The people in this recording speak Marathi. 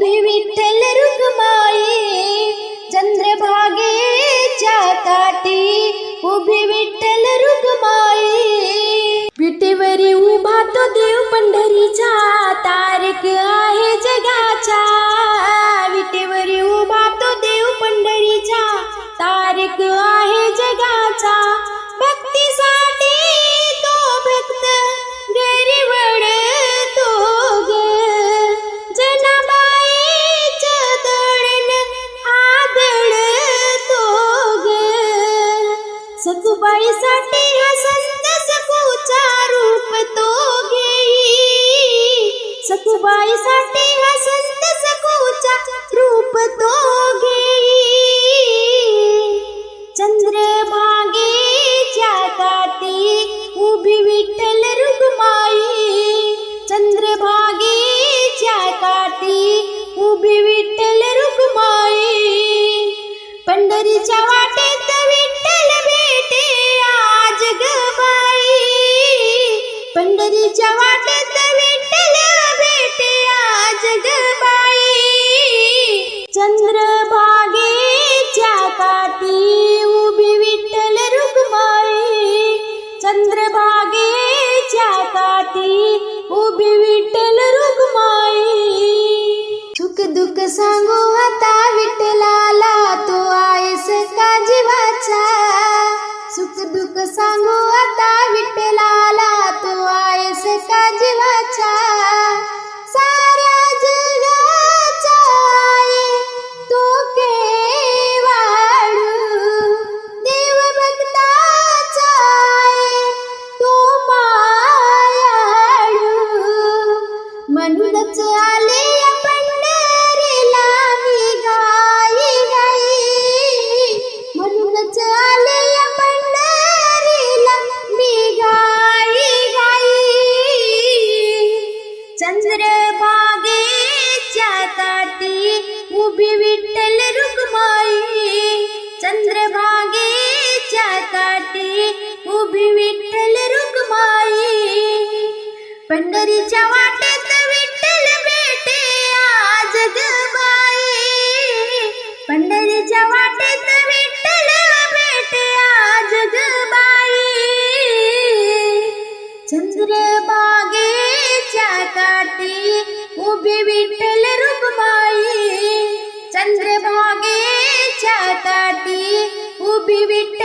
उभी विठ्ठल रुखमाई चंद्रभागेच्या काठी उभी विठ्ठल सखुबाईसाठी हा संत सखूचा रूप तो घेई. सखुबाईसाठी हा संत सखूचा रूप तो घेई. चंद्रभागे जागाती उभी विठ्ठल रुग्माई. चंद्रभागे जागाती उभी विठ्ठल रुग्माई. पंढरीच्या वाटेत पंढरीच्या वाटेत विठ्ठल भेटे आज गबाई चंद्रभागेच्या काठी उभी विठ्ठल रुक्माई. चंद्रभागेच्या काठी उभी विठ्ठल रुक्माई. सुख दुःख सांगू आता चंद्रभागेच्या ताटी उभी विठ्ठल रुक्माई. चंद्र भागे ताटी उभी विठ्ठल रुक्माई. पंढरीच्या विट